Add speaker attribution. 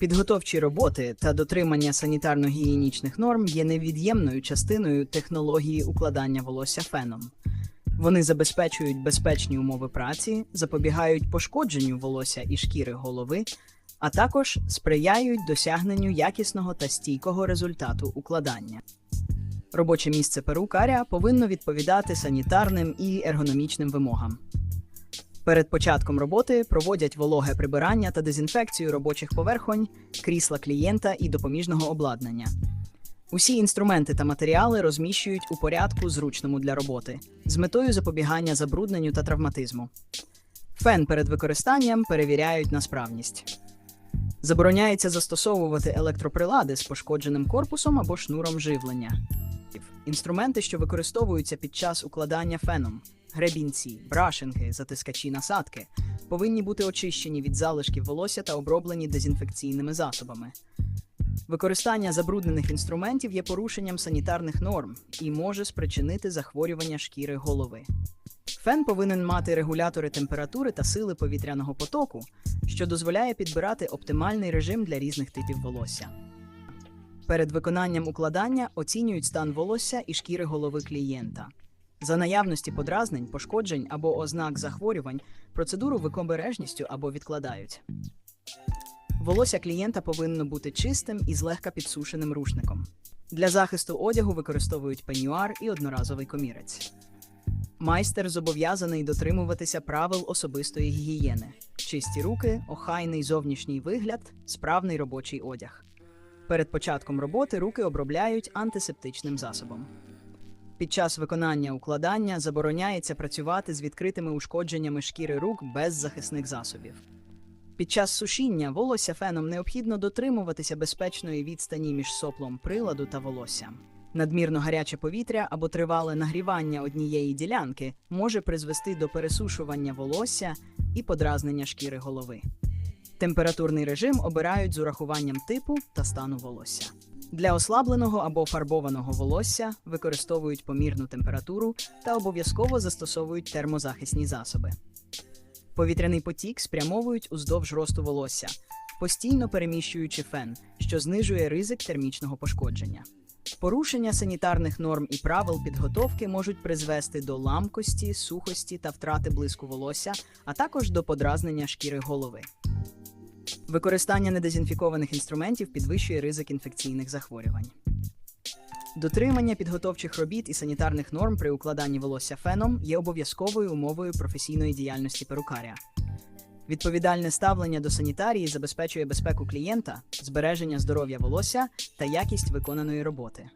Speaker 1: Підготовчі роботи та дотримання санітарно-гігієнічних норм є невід'ємною частиною технології укладання волосся феном. Вони забезпечують безпечні умови праці, запобігають пошкодженню волосся і шкіри голови, а також сприяють досягненню якісного та стійкого результату укладання. Робоче місце перукаря повинно відповідати санітарним і ергономічним вимогам. Перед початком роботи проводять вологе прибирання та дезінфекцію робочих поверхонь, крісла клієнта і допоміжного обладнання. Усі інструменти та матеріали розміщують у порядку, зручному для роботи, з метою запобігання забрудненню та травматизму. Фен перед використанням перевіряють на справність. Забороняється застосовувати електроприлади з пошкодженим корпусом або шнуром живлення. Інструменти, що використовуються під час укладання феном, гребінці, брашинги, затискачі насадки, повинні бути очищені від залишків волосся та оброблені дезінфекційними засобами. Використання забруднених інструментів є порушенням санітарних норм і може спричинити захворювання шкіри голови. Фен повинен мати регулятори температури та сили повітряного потоку, що дозволяє підбирати оптимальний режим для різних типів волосся. Перед виконанням укладання оцінюють стан волосся і шкіри голови клієнта. За наявності подразнень, пошкоджень або ознак захворювань процедуру викобережністю або відкладають. Волосся клієнта повинно бути чистим і злегка підсушеним рушником. Для захисту одягу використовують пенюар і одноразовий комірець. Майстер зобов'язаний дотримуватися правил особистої гігієни: чисті руки, охайний зовнішній вигляд, справний робочий одяг. Перед початком роботи руки обробляють антисептичним засобом. Під час виконання укладання забороняється працювати з відкритими ушкодженнями шкіри рук без захисних засобів. Під час сушіння волосся феном необхідно дотримуватися безпечної відстані між соплом приладу та волоссям. Надмірно гаряче повітря або тривале нагрівання однієї ділянки може призвести до пересушування волосся і подразнення шкіри голови. Температурний режим обирають з урахуванням типу та стану волосся. Для ослабленого або фарбованого волосся використовують помірну температуру та обов'язково застосовують термозахисні засоби. Повітряний потік спрямовують уздовж росту волосся, постійно переміщуючи фен, що знижує ризик термічного пошкодження. Порушення санітарних норм і правил підготовки можуть призвести до ламкості, сухості та втрати блиску волосся, а також до подразнення шкіри голови. Використання недезінфікованих інструментів підвищує ризик інфекційних захворювань. Дотримання підготовчих робіт і санітарних норм при укладанні волосся феном є обов'язковою умовою професійної діяльності перукаря. Відповідальне ставлення до санітарії забезпечує безпеку клієнта, збереження здоров'я волосся та якість виконаної роботи.